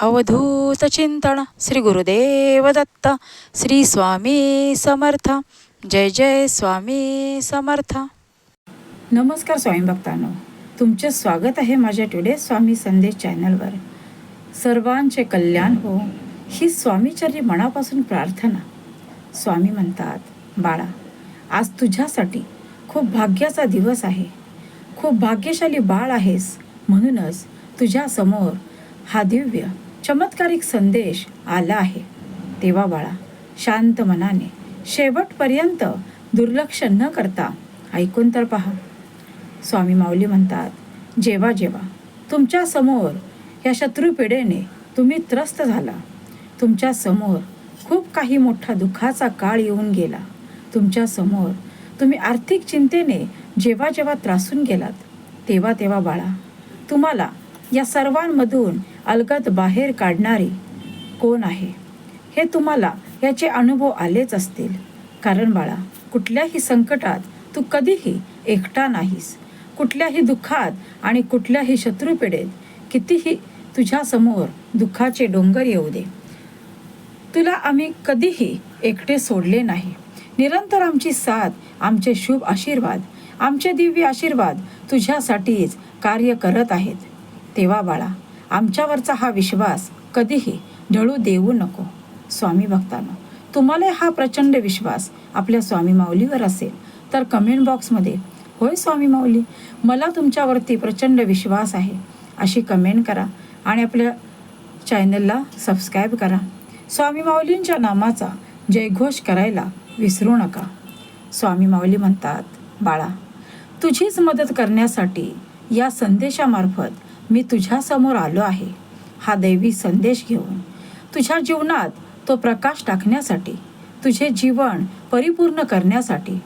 अवधूत चिंतन श्री गुरुदेव दत्त श्री स्वामी समर्थ जय जय स्वामी समर्थ. नमस्कार स्वामी भक्तांनो तुमचे स्वागत आहे माझ्या टुडे स्वामी संदेश चॅनलवर. सर्वांचे कल्याण हो ही स्वामीचर्य मनापासून प्रार्थना. स्वामी म्हणतात बाळा आज तुझ्यासाठी खूप भाग्याचा दिवस आहे. खूप भाग्यशाली बाळ आहेस म्हणूनच तुझ्यासमोर हा दिव्य चमत्कारिक संदेश आला आहे. तेव्हा बाळा शांत मनाने शेवटपर्यंत दुर्लक्ष न करता ऐकून तर पहा. स्वामी माऊली म्हणतात जेव्हा जेव्हा तुमच्यासमोर या शत्रुपिढेने तुम्ही त्रस्त झाला. तुमच्यासमोर खूप काही मोठा दुःखाचा काळ येऊन गेला. तुमच्यासमोर तुम्ही आर्थिक चिंतेने जेव्हा जेव्हा त्रासून गेलात. तेव्हा तेव्हा बाळा तुम्हाला या सर्वांमधून अलगद बाहेर काढणारे कोण आहे? हे तुम्हाला याचे अनुभव आलेच असतील. कारण बाळा कुठल्याही संकटात तू कधीही एकटा नाहीस. कुठल्याही दुःखात आणि कुठल्याही शत्रुपिढेत कितीही तुझ्यासमोर दुःखाचे डोंगर येऊ दे. तुला आम्ही कधीही एकटे सोडले नाही. निरंतर आमची साथ आमचे शुभ आशीर्वाद आमचे दिव्य आशीर्वाद तुझ्यासाठीच कार्य करत आहेत. तेव्हा बाळा आमच्यावरचा हा विश्वास कधीही ढळू देऊ नको. स्वामी भक्तांनो तुम्हाला हा प्रचंड विश्वास आपल्या स्वामी माऊलीवर असेल तर कमेंट बॉक्समध्ये होय स्वामी माऊली मला तुमच्यावरती प्रचंड विश्वास आहे. अशी कमेंट करा आणि आपल्या चॅनलला सबस्क्राईब करा. स्वामी माऊलींच्या नामाचा जयघोष करायला विसरू नका. स्वामी माऊली म्हणतात बाळा तुझीच मदत करण्यासाठी या संदेशामार्फत मी तुझ्यासमोर आलो आहे. हा दैवी संदेश घेऊन तुझ्या जीवनात तो प्रकाश टाकण्यासाठी तुझे जीवन परिपूर्ण करण्यासाठी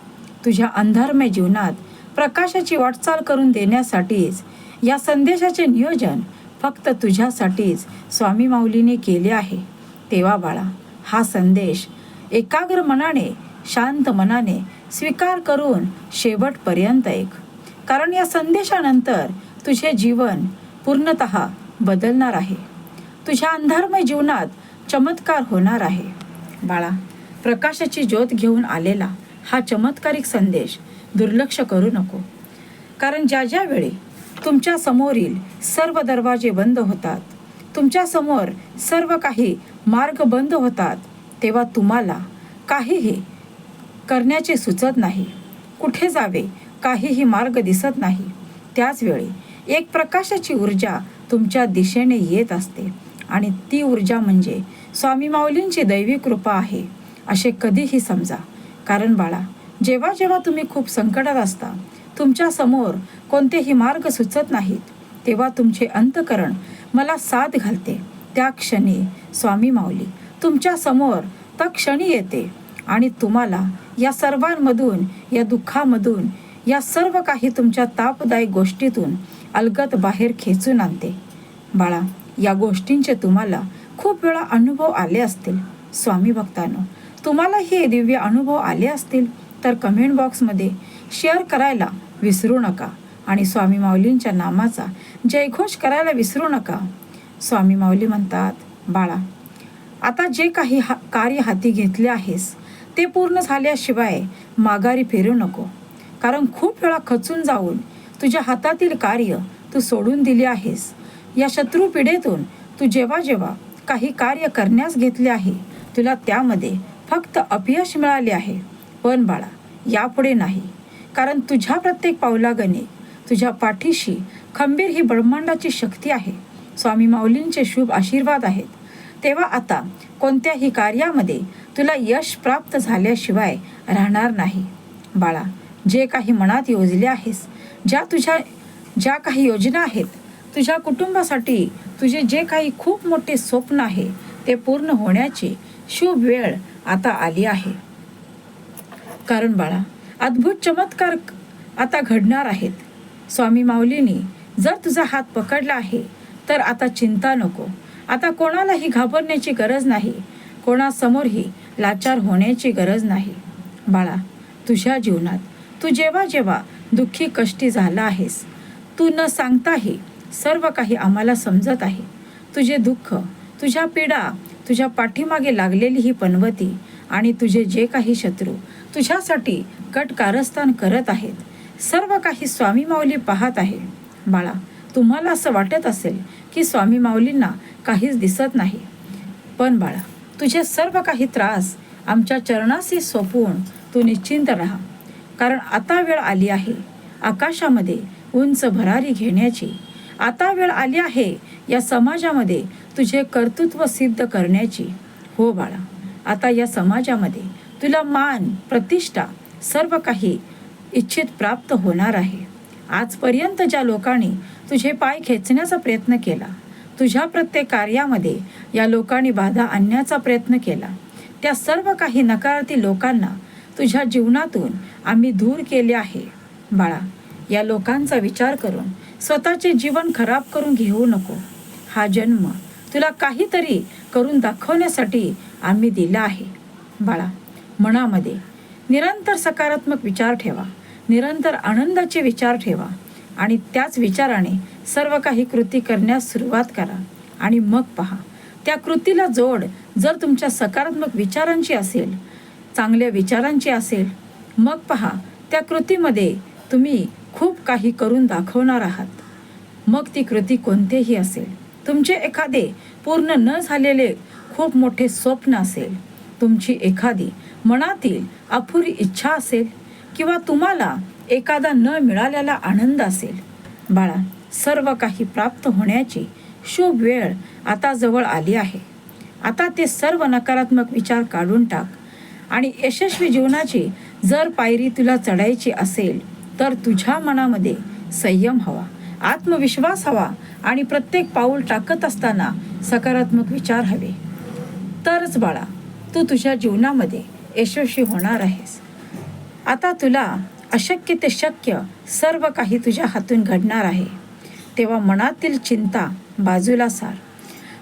तुझ्या अंधारमय जीवनात प्रकाशाची वाटचाल करून देण्यासाठीच या संदेशाचे नियोजन फक्त तुझ्यासाठीच स्वामी माऊलीने केले आहे. तेव्हा बाळा हा संदेश एकाग्र मनाने शांत मनाने स्वीकार करून शेवटपर्यंत ऐक. कारण या संदेशानंतर तुझे जीवन पूर्णत बदलणार आहे. तुझ्या अंधारमय जीवनात चमत्कार होणार आहे. बाळा प्रकाशाची ज्योत घेऊन आलेला हा चमत्कारिक संदेश दुर्लक्ष करू नको. कारण ज्या ज्या वेळी तुमच्या समोरील सर्व दरवाजे बंद होतात तुमच्यासमोर सर्व काही मार्ग बंद होतात तेव्हा तुम्हाला काहीही करण्याचे सुचत नाही. कुठे जावे काहीही मार्ग दिसत नाही. त्याचवेळी एक प्रकाशाची ऊर्जा तुमच्या दिशेने येत असते. आणि ती ऊर्जा म्हणजे स्वामी माऊलींची दैवी कृपा आहे असे कधीही समजा. कारण बाळा जेव्हा जेव्हा तुम्ही खूप संकटात असता तुमच्यासमोर कोणतेही मार्ग सुचत नाहीत तेव्हा तुमचे अंतकरण मला साथ घालते. त्या क्षणी स्वामी माऊली तुमच्यासमोर त्या क्षणी येते आणि तुम्हाला या सर्वांमधून या दुःखामधून या सर्व काही तुमच्या तापदायक गोष्टीतून अलगत बाहेर खेचून आणते. बाळा या गोष्टींचे तुम्हाला खूप वेळा अनुभव आले असतील स्वामी भक्तांनो. तुम्हाला हे दिव्य अनुभव आले असतील तर कमेंट बॉक्समध्ये शेअर करायला विसरू नका आणि स्वामी माऊलींच्या नामाचा जयघोष करायला विसरू नका. स्वामी माऊली म्हणतात बाळा आता जे काही हा कार्य हाती घेतले आहेस ते पूर्ण झाल्याशिवाय माघारी फिरू नको. कारण खूप वेळा खचून जाऊन तुझ्या हातातील कार्य तू सोडून दिले आहेस. या शत्रू पिढेतून तू जेव्हा जेव्हा काही कार्य करण्यास घेतले आहे तुला त्यामध्ये फक्त अपयश मिळाले आहे. पण बाळा यापुढे नाही. कारण तुझ्या प्रत्येक पावलागणे तुझ्या पाठीशी खंबीर ही ब्रह्मांडाची शक्ती आहे. स्वामी माऊलींचे शुभ आशीर्वाद आहेत. तेव्हा आता कोणत्याही कार्यामध्ये तुला यश प्राप्त झाल्याशिवाय राहणार नाही. बाळा जे काही मनात योजले आहेस ज्या तुझ्या ज्या काही योजना आहेत तुझ्या कुटुंबासाठी तुझे जे काही खूप मोठे स्वप्न आहे ते पूर्ण होण्याची शुभ वेळ आता आली आहे. कारण बाळा अद्भुत चमत्कार आता घडणार आहेत. स्वामी माऊलींनी जर तुझा हात पकडला आहे तर आता चिंता नको. आता कोणालाही घाबरण्याची गरज नाही. कोणासमोरही लाचार होण्याची गरज नाही. बाळा तुझ्या जीवनात तू जेव्हा जेव्हा दुःखी कष्टी झाला आहेस. तू न सांगताही सर्व काही आम्हाला समजत आहे. तुझे दुःख तुझ्या पीडा तुझ्या पाठीमागे लागलेली ही पनवती आणि तुझे जे काही शत्रू तुझ्यासाठी कट कारस्थान करत आहेत. सर्व काही स्वामी माऊली पाहत आहे बाळा तुम्हाला असं वाटत असेल की स्वामी माऊलींना काहीच दिसत नाही. पण बाळा तुझे सर्व काही त्रास आमच्या चरणाशी सोपवून तू निश्चिंत राहा. कारण आता वेळ आली आहे. आकाशामध्ये उंच भरारी घेण्याची. आता वेळ आली आहे या समाजामध्ये तुझे कर्तृत्व सिद्ध करण्याची. हो बाळा आता या समाजामध्ये तुला मान प्रतिष्ठा सर्व काही इच्छित प्राप्त होणार आहे. आजपर्यंत ज्या लोकांनी तुझे पाय खेचण्याचा प्रयत्न केला तुझ्या प्रत्येक कार्यामध्ये या लोकांनी बाधा आणण्याचा प्रयत्न केला त्या सर्व काही नकारार्थी लोकांना तुझ्या जीवनातून आम्ही दूर केले आहे. बाळा या लोकांचा विचार करून स्वतःचे जीवन खराब करून घेऊ नको. हा जन्म तुला काहीतरी करून दाखवण्यासाठी आम्ही दिला आहे. बाळा मनामध्ये निरंतर सकारात्मक विचार ठेवा निरंतर आनंदाचे विचार ठेवा आणि त्याच विचाराने सर्व काही कृती करण्यास सुरुवात करा आणि मग पहा त्या कृतीला जोड जर तुमच्या सकारात्मक विचारांची असेल चांगल्या विचारांची असेल मग पहा त्या कृतीमध्ये तुम्ही खूप काही करून दाखवणार आहात. मग ती कृती कोणतेही असेल तुमचे एखादे पूर्ण न झालेले खूप मोठे स्वप्न असेल तुमची एखादी मनातील अपुरी इच्छा असेल किंवा तुम्हाला एखादा न मिळालेला आनंद असेल. बाळा सर्व काही प्राप्त होण्याची शुभ वेळ आता जवळ आली आहे. आता ते सर्व नकारात्मक विचार काढून टाक. आणि यशस्वी जीवनाची जर पायरी तुला चढायची असेल तर तुझ्या मनामध्ये संयम हवा आत्मविश्वास हवा आणि प्रत्येक पाऊल टाकत असताना सकारात्मक विचार हवे. तरच बाळा तू तुझ्या जीवनामध्ये यशस्वी होणार आहेस. आता तुला अशक्य ते शक्य सर्व काही तुझ्या हातून घडणार आहे. तेव्हा मनातील चिंता बाजूला सार.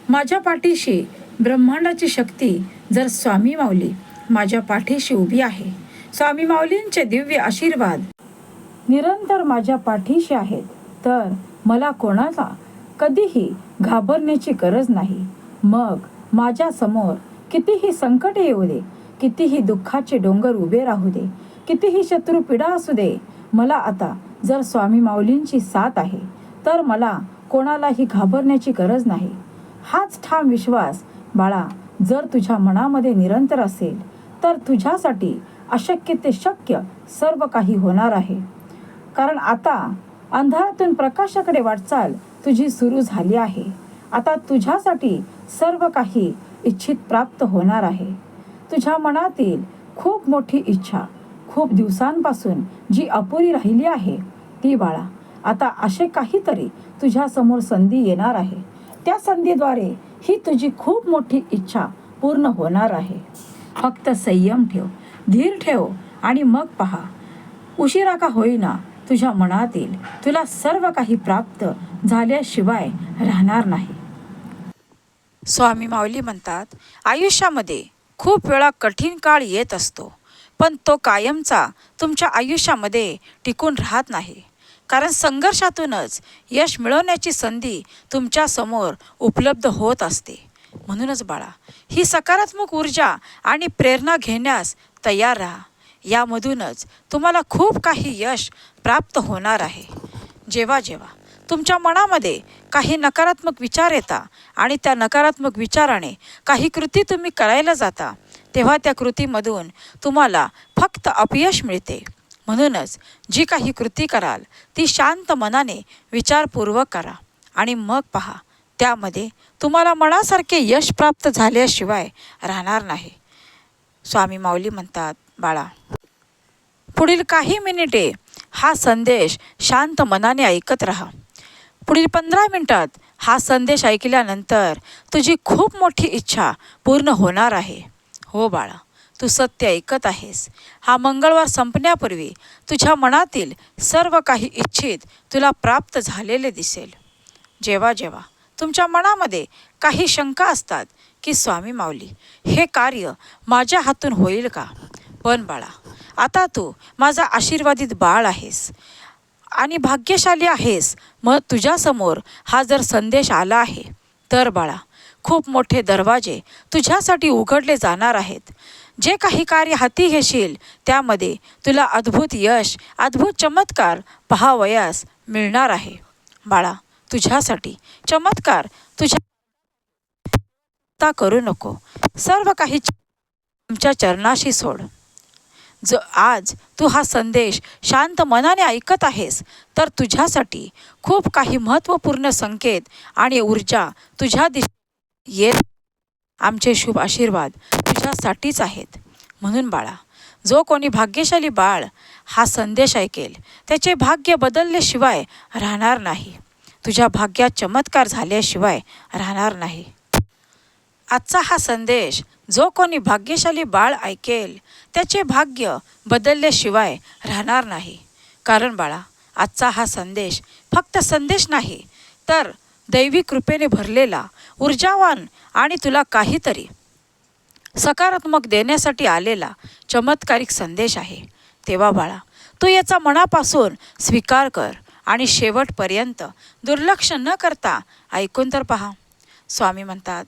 माझ्या पाठीशी ब्रह्मांडाची शक्ती जर स्वामी मावली माझ्या पाठीशी उभी आहे. स्वामी माऊलींचे दिव्य आशीर्वाद. निरंतर माझ्या पाठीशी आहेत. तर मला कोणाला कधीही घाबरण्याची गरज नाही. मग माझ्यासमोर कितीही संकट येऊ दे कितीही दुःखाचे डोंगर उभे राहू दे कितीही शत्रू पिढा असू दे मला आता जर स्वामी माऊलींची साथ आहे तर मला कोणालाही घाबरण्याची गरज नाही. हाच ठाम विश्वास बाळा जर तुझ्या मनामध्ये निरंतर असेल तर तुझ्यासाठी अशक्य ते शक्य सर्व काही होणार आहे. कारण आता अंधारातून प्रकाशाकडे वाटचाल तुझी सुरू झाली आहे. आता तुझ्यासाठी सर्व काही इच्छित प्राप्त होणार आहे. तुझ्या मनातील खूप मोठी इच्छा खूप दिवसांपासून जी अपुरी राहिली आहे ती बाळा आता असे काहीतरी तुझ्यासमोर संधी येणार आहे. त्या संधीद्वारे ही तुझी खूप मोठी इच्छा पूर्ण होणार आहे. फक्त संयम ठेव धीर ठेव आणि मग पहा. उशिरा का होईना तुझ्या मनातील तुला सर्व काही प्राप्त झाल्याशिवाय राहणार नाही. स्वामी माऊली म्हणतात आयुष्यामध्ये खूप वेळा कठीण काळ येत असतो पण तो कायमचा तुमच्या आयुष्यामध्ये टिकून राहत नाही. कारण संघर्षातूनच यश मिळवण्याची संधी तुमच्यासमोर उपलब्ध होत असते. म्हणूनच बाळा ही सकारात्मक ऊर्जा आणि प्रेरणा घेण्यास तयार राहा. यामधूनच तुम्हाला खूप काही यश प्राप्त होणार आहे. जेव्हा जेव्हा तुमच्या मनामध्ये काही नकारात्मक विचार येता आणि त्या नकारात्मक विचाराने काही कृती तुम्ही करायला जाता तेव्हा त्या कृतीमधून तुम्हाला फक्त अपयश मिळते. म्हणूनच जी काही कृती कराल ती शांत मनाने विचारपूर्वक करा आणि मग पहा त्यामध्ये तुम्हाला मनासारखे यश प्राप्त झाल्याशिवाय राहणार नाही. स्वामी माऊली म्हणतात बाळा पुढील काही मिनिटे हा संदेश शांत मनाने ऐकत राहा. पुढील पंधरा मिनिटात हा संदेश ऐकल्यानंतर तुझी खूप मोठी इच्छा पूर्ण होणार आहे. हो बाळा तू सत्य ऐकत आहेस. हा मंगळवार संपण्यापूर्वी तुझ्या मनातील सर्व काही इच्छित तुला प्राप्त झालेले दिसेल. जेव्हा जेव्हा तुमच्या मनामध्ये काही शंका असतात की स्वामी माऊली हे कार्य माझ्या हातून होईल का? पण बाळा आता तू माझा आशीर्वादित बाळ आहेस आणि भाग्यशाली आहेस. मग तुझ्यासमोर हा जर संदेश आला आहे तर बाळा खूप मोठे दरवाजे तुझ्यासाठी उघडले जाणार आहेत. जे काही कार्य हाती घेशील त्यामध्ये तुला अद्भुत यश अद्भुत चमत्कार पहावयास मिळणार आहे. बाळा तुझ्यासाठी. चमत्कार तुझ्या करू नको. सर्व काही आमच्या चरणाशी सोड. ज आज तू हा संदेश शांत मनाने ऐकत आहेस तर तुझ्यासाठी खूप काही महत्त्वपूर्ण संकेत आणि ऊर्जा तुझ्या दिश येत आमचे शुभ आशीर्वाद तुझ्यासाठीच आहेत. म्हणून बाळा जो कोणी भाग्यशाली बाळ हा संदेश ऐकेल त्याचे भाग्य बदलल्याशिवाय राहणार नाही. तुझ्या भाग्यात चमत्कार झाल्याशिवाय राहणार नाही. आजचा हा संदेश जो कोणी भाग्यशाली बाळ ऐकेल त्याचे भाग्य बदलल्याशिवाय राहणार नाही. कारण बाळा आजचा हा संदेश फक्त संदेश नाही तर दैवी कृपेने भरलेला ऊर्जावान आणि तुला काहीतरी सकारात्मक देण्यासाठी आलेला चमत्कारिक संदेश आहे. तेव्हा बाळा तू याचा मनापासून स्वीकार कर. आणि शेवटपर्यंत दुर्लक्ष न करता ऐकून तर पहा. स्वामी म्हणतात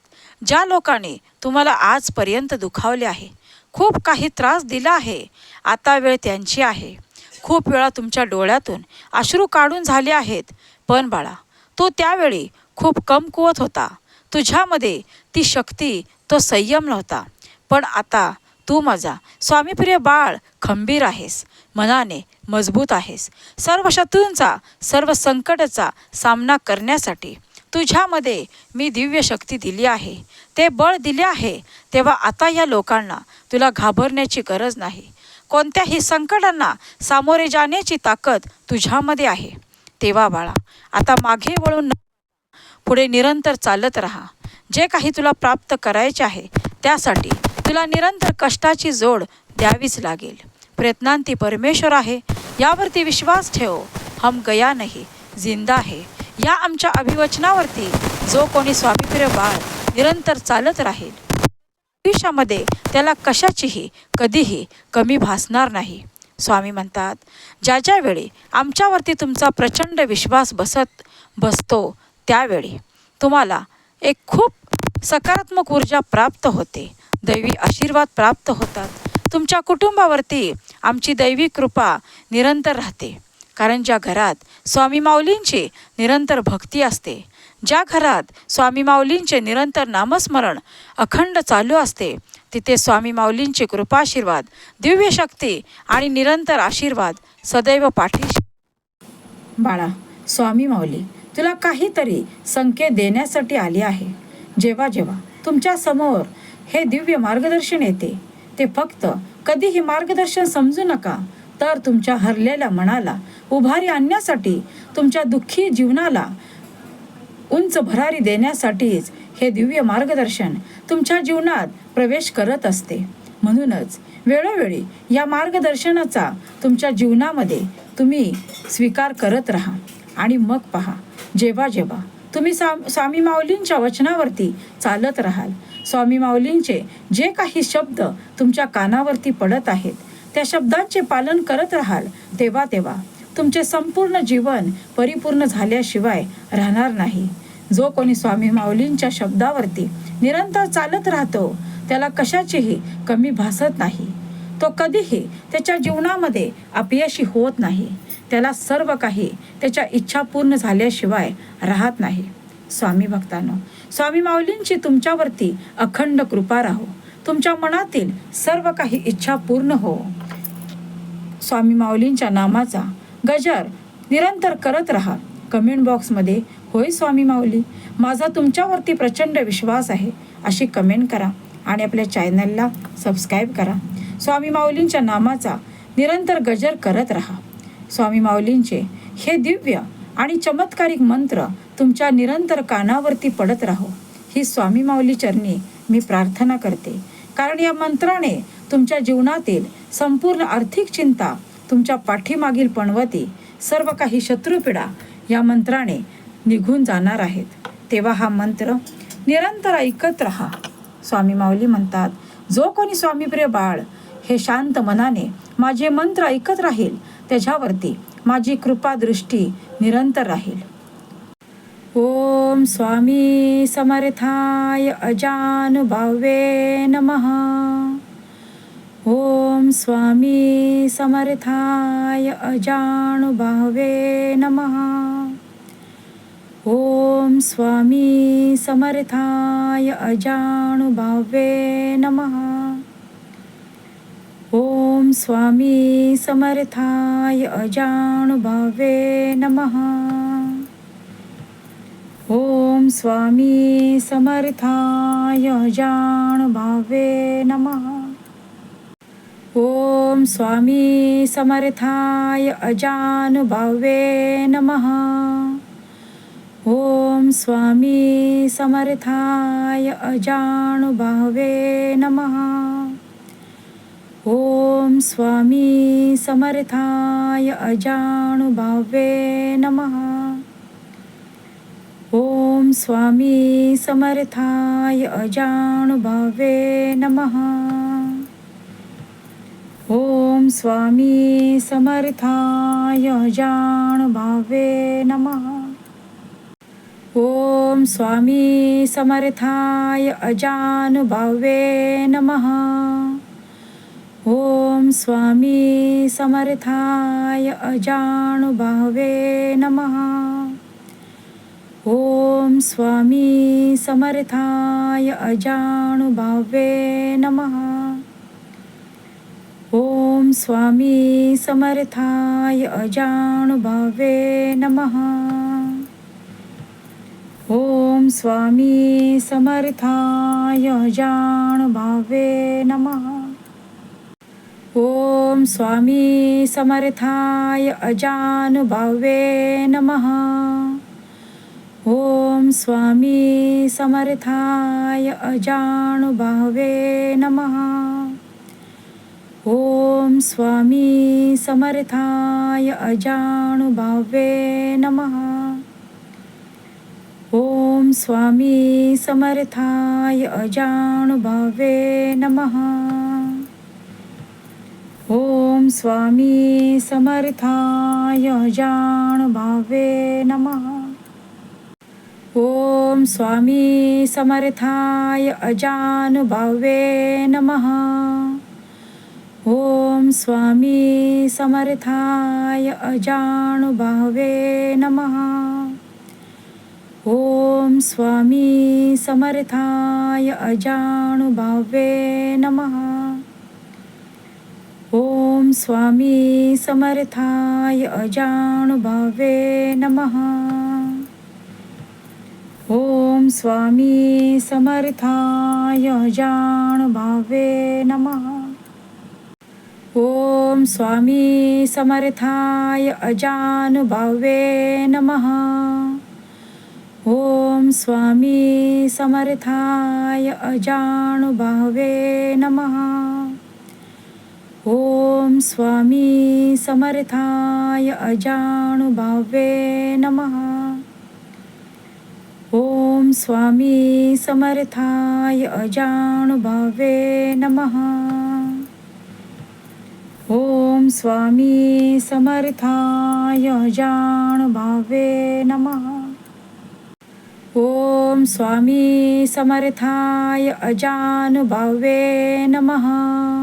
ज्या लोकांनी तुम्हाला आजपर्यंत दुखावले आहे खूप काही त्रास दिला आहे आता वेळ त्यांची आहे. खूप वेळा तुमच्या डोळ्यातून अश्रू काढून झाले आहेत. पण बाळा तो त्यावेळी खूप कमकुवत होता. तुझ्यामध्ये ती शक्ती तो संयम नव्हता. पण आता तू माझा. स्वामीप्रिय बाळ खंबीर आहेस. मनाने मजबूत आहेस. सर्व शत्रूंचा सर्व संकटाचा सामना करण्यासाठी तुझ्यामध्ये मी दिव्य शक्ती दिली आहे. ते बळ दिले आहे तेव्हा आता या लोकांना तुला घाबरण्याची गरज नाही. कोणत्याही संकटांना सामोरे जाण्याची ताकद तुझ्यामध्ये आहे. तेव्हा बाळा आता मागे वळून न पुढे निरंतर चालत राहा. जे काही तुला प्राप्त करायचे आहे त्यासाठी तुला निरंतर कष्टाची जोड द्यावीच लागेल. प्रयत्नांती परमेश्वर आहे. यावरती विश्वास ठेव. हम गया नाही जिंदा आहे या आमच्या अभिवचनावरती जो कोणी स्वामीप्रिय बाळ निरंतर चालत राहील भविष्यामध्ये त्याला कशाचीही कधीही कमी भासणार नाही. स्वामी म्हणतात ज्या ज्या वेळी आमच्यावरती तुमचा प्रचंड विश्वास बसत बसतो त्यावेळी तुम्हाला एक खूप सकारात्मक ऊर्जा प्राप्त होते. दैवी आशीर्वाद प्राप्त होतात. तुमच्या कुटुंबावरती आमची दैवी कृपा निरंतर राहते. कारण ज्या घरात स्वामी माऊलींची निरंतर भक्ती असते ज्या घरात स्वामी माऊलींचे निरंतर नामस्मरण अखंड चालू असते तिथे स्वामी माऊलींचे कृपाशीर्वाद दिव्य शक्ती आणि निरंतर आशीर्वाद सदैव पाठीशी. बाळा स्वामी माऊली तुला काहीतरी संकेत देण्यासाठी आली आहे. जेव्हा जेव्हा तुमच्यासमोर हे दिव्य मार्गदर्शन येते. ते फक्त कधीही मार्गदर्शन समजू नका तर तुमच्या हरलेल्या मनाला उभारी आणण्यासाठी तुमच्या दुःखी जीवनाला उंच भरारी देण्यासाठीच हे दिव्य मार्गदर्शन तुमच्या जीवनात प्रवेश करत असते. म्हणूनच वेळोवेळी या मार्गदर्शनाचा तुमच्या जीवनामध्ये तुम्ही स्वीकार करत राहा आणि मग पहा जेव्हा जेव्हा तुम्ही सा स्वामी माऊलींच्या वचनावरती चालत राहाल. स्वामी माऊलींचे जे काही शब्द तुमच्या कानावरती पडत आहेत त्या शब्दांचे पालन करत राहाल तेव्हा तेव्हा तुमचे संपूर्ण जीवन परिपूर्ण झाल्याशिवाय राहणार नाही. जो कोणी स्वामी माऊलींच्या शब्दावरती निरंतर चालत राहतो त्याला कशाचीही कमी भासत नाही. तो कधीही त्याच्या जीवनामध्ये अपयशी होत नाही. त्याला सर्व काही त्याच्या इच्छा पूर्ण झाल्याशिवाय राहत नाही. स्वामी भक्तांनो स्वामी माऊलींची तुमच्यावरती अखंड कृपा राहो. तुमच्या मनातील सर्व काही इच्छा पूर्ण हो. स्वामी माऊलींच्या नामाचा गजर निरंतर करत राहा. कमेंट बॉक्समध्ये होय स्वामी माऊली माझा तुमच्यावरती प्रचंड विश्वास आहे अशी कमेंट करा आणि आपल्या चॅनलला सबस्क्राईब करा. स्वामी माऊलींच्या नामाचा निरंतर गजर करत राहा. स्वामी माऊलींचे. हे दिव्य आणि चमत्कारिक मंत्र तुमच्या निरंतर कानावरती पडत राहो. ही स्वामी माऊली चरणी मी प्रार्थना करते. कारण या मंत्राने तुमच्या जीवनातील संपूर्ण आर्थिक चिंता तुमच्या पाठीमागील पणवती सर्व काही शत्रुपीडा या मंत्राने निघून जाणार आहेत. तेव्हा हा मंत्र निरंतर ऐकत राहा. स्वामी माऊली म्हणतात जो कोणी स्वामीप्रिय बाळ हे शांत मनाने माझे मंत्र ऐकत राहील त्याच्यावरती माझी कृपादृष्टी निरंतर राहील. ओम स्वामी समर्थाय अजानुभावे नमः. ओम स्वामी समर्थाय अजानुभावे नमः. ओम स्वामी समर्थाय अजानुभावे नमः. ओम स्वामी समर्थाय अजानुभावे नमः। ओम स्वामी समर्थाय अजानुभावे नमः। ओम स्वामी समर्थाय अजानुभावे नमः। ओम स्वामी समर्थाय अजानुभावे नमः। ओम स्वामी समर्थाय अजानुभावे नमः। ओम स्वामी समर्थाय अजानुभावे नमः। ओम स्वामी समर्थाय अजानुभावे नमः। ओम स्वामी समर्थाय अजानुभावे नमः। ओम स्वामी समर्थाय अजानुभावे नमः। ओम स्वामी समर्थाय अजानुभावे नमः। ओम स्वामी समर्थाय अजानुभावे नमः। ओम स्वामी समर्थाय अजानुभावे नमः। ओम स्वामी समर्थाय अजानुभावे नमः। ओम स्वामी समर्थाय अजानुभावे नमः। ओम स्वामी समर्थाय अजानुभावे नमः। ओम स्वामी समर्थाय अजानुभावे नमः। ओम स्वामी समर्थाय अजानुभावे नमः। ओम स्वामी समर्थाय अजानुभावे नमः। ओम स्वामी समर्थाय अजानुभावे नमः। ओम स्वामी समर्थाय अजानुभावे नमः। ओम स्वामी समर्थाय अजानुभावे नमः। ओम स्वामी समर्थाय अजानुभावे नमः। ओम स्वामी समर्थाय अजानुभावे नमः। ओम स्वामी समर्थाय अजानुभावे नमः। ओम स्वामी समर्थाय अजानुभावे नमः। ओम स्वामी समर्थाय अजानुभावे नमः। ओम स्वामी समर्थाय अजानुभावे नमः। ओम स्वामी समर्थाय अजानुभावे नमः।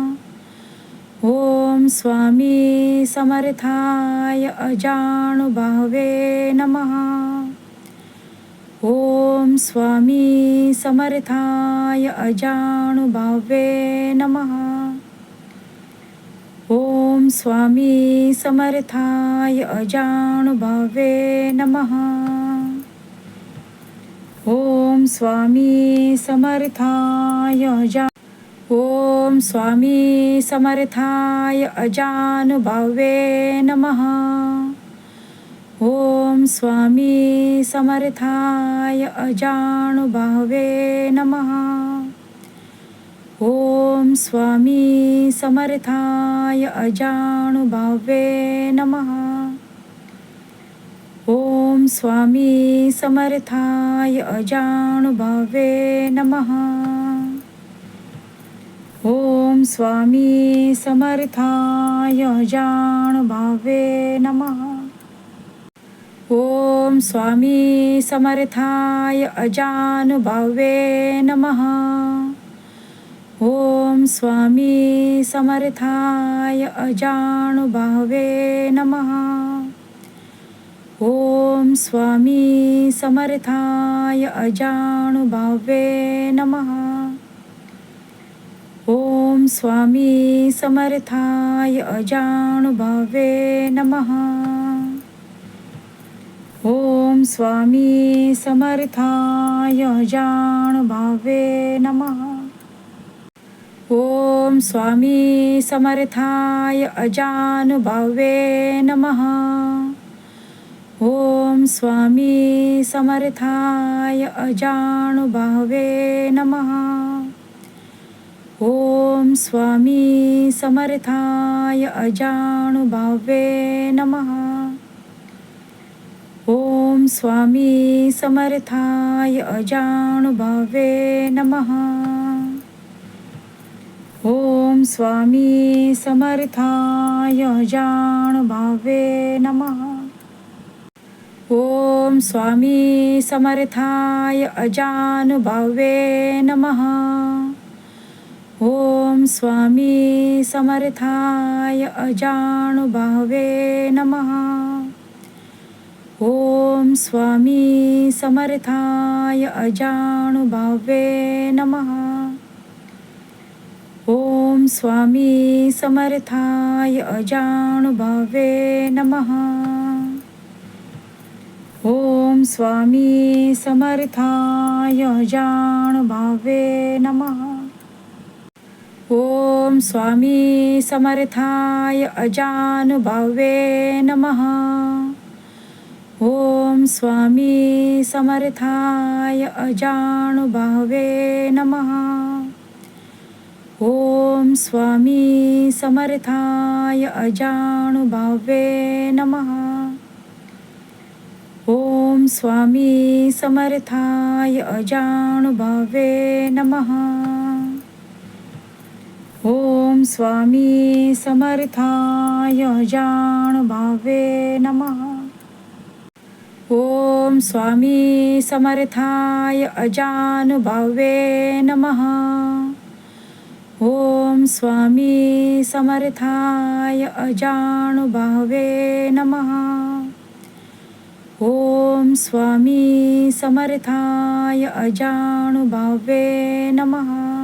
ओम स्वामी समर्थाय अजानुभावे नमः। ओम स्वामी समर्थाय अजानुभावे नमः। ओम स्वामी समर्थाय अजानुभावे नमः। ओम स्वामी समर्थाय अजा ओम स्वामी समर्थाय अजानुभावे नमः। ओम स्वामी समर्थाय अजानुभावे नमः। ओम स्वामी समर्थाय अजानुभावे नमः। ओम स्वामी समर्थाय अजानुभावे नमः। ओम स्वामी समर्थाय अजानुभावे नमः। ओम स्वामी समर्थाय अजानुभावे नमः। ओम स्वामी समर्थाय अजानुभावे नमः। ओम स्वामी समर्थाय अजानुभावे नमः। स्वामी समर्थाय अजानुभावे नमः। ॐ स्वामी समर्थाय अजानुभावे नमः। ॐ स्वामी समर्थाय अजानुभावे नमः। ॐ स्वामी समर्थाय अजानुभावे नमः। ओम स्वामी समर्थाय अजानुभावे नमः। ओम स्वामी समर्थाय अजानुभावे नमः। ओम स्वामी समर्थाय अजानुभावे नमः। ओम स्वामी समर्थाय अजानुभावे नमः। ओम स्वामी समर्थाय अजानुभावे नमः। ओम स्वामी समर्थाय अजानुभावे नमः। ओम स्वामी समर्थाय अजानुभावे नमः। ओम स्वामी समर्थाय अजानुभावे नमः। ॐ स्वामी समर्थाय अजानुभावे नमः। ॐ स्वामी समर्थाय अजानुभावे नमः। ॐ स्वामी समर्थाय अजानुभावे नमः। ॐ स्वामी समर्थाय अजानुभावे नमः। ओम स्वामी समर्थाय अजानुभावे नमः। ओम स्वामी समर्थाय अजानुभावे नमः। ओम स्वामी समर्थाय अजानुभावे नमः। ओम स्वामी समर्थाय अजानुभावे नमः।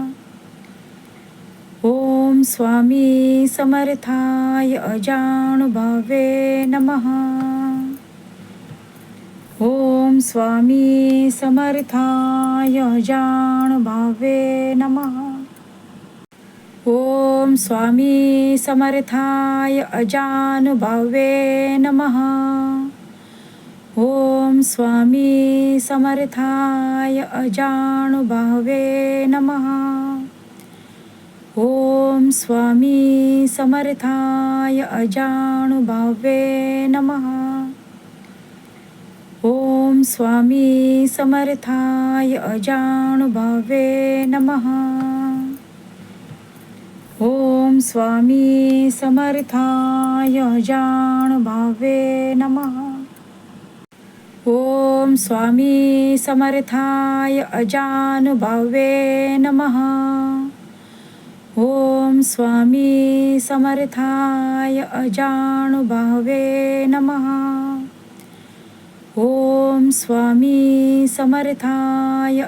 ओम स्वामी समर्थाय अजानुभावे नमः. ओम स्वामी समर्थाय अजानुभावे नमः. ओम स्वामी समर्थाय अजानुभावे नमः. ओम स्वामी समर्थाय अजानुभावे नमः. ओम स्वामी समर्थाय अजानुभावे नमः। ॐ स्वामी समर्थाय अजानुभावे नमः। ॐ स्वामी समर्थाय अजानुभावे नमः। ॐ स्वामी समर्थाय अजानुभावे नमः। ओम स्वामी समर्थाय अजानुभावे नमः। ओम स्वामी समर्थाय